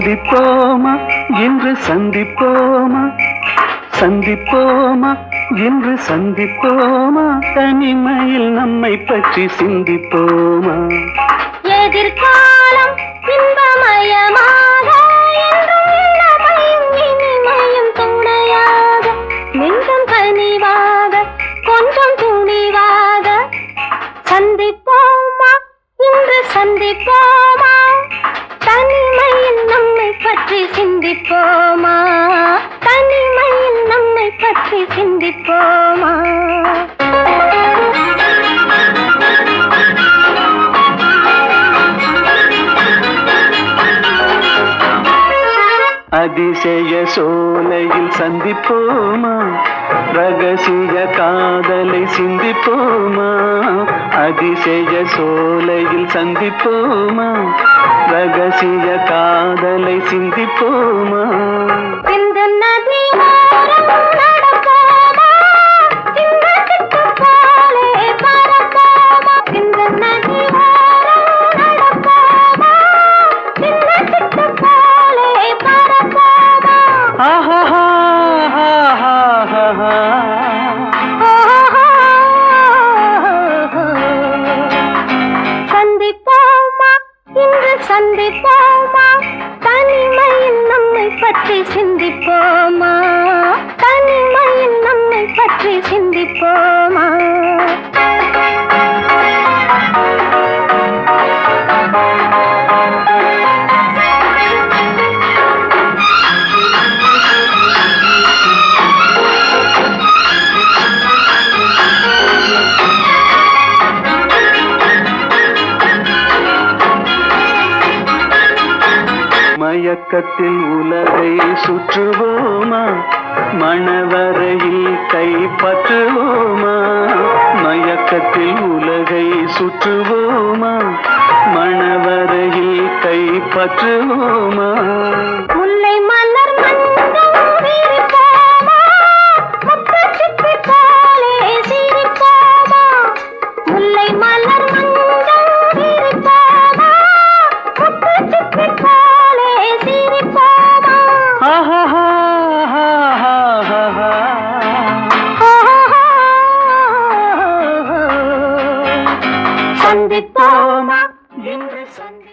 சந்திப்போமா? இன்று சந்திப்போமா? சந்திப்போமா? இன்று சந்திப்போமா? தனிமையில் நம்மை பற்றி சிந்திப்போமா? எதிர்காலம் இன்பமயமாக இனிமையும் துணையாக நெஞ்சம் கனிவாக கொஞ்சம் துணிவாக சந்திப்போமா? இன்று சந்திப்போம்? பற்றி சிந்திப்போமா? தனிமையில் நம்மை பற்றி சிந்திப்போமா? அதிசய சோலையில் சந்திப்போமா? ரகசிய காதலை சிந்திப்போமா? அதிசய சோலையில் சந்திப்போமா? ரகசிய காதலை சிந்தி நடப்போமா சிந்து நதி சந்திப்போமா? இன்று சந்திப்போமா? தனிமையில் நம்மை பற்றி சிந்திப்போமா? தனிமையில் நம்மை பற்றி சிந்திப்போம். மயக்கத்தில் உலகை சுற்றுவோமா? மணவரையில் கைப்பற்றுவோமா மயக்கத்தில் உலகை சுற்றுவோமா? மணவரையில் கைப்பற்றுவோமா முல்லை சந்திப்போமா? இன்று சந்தி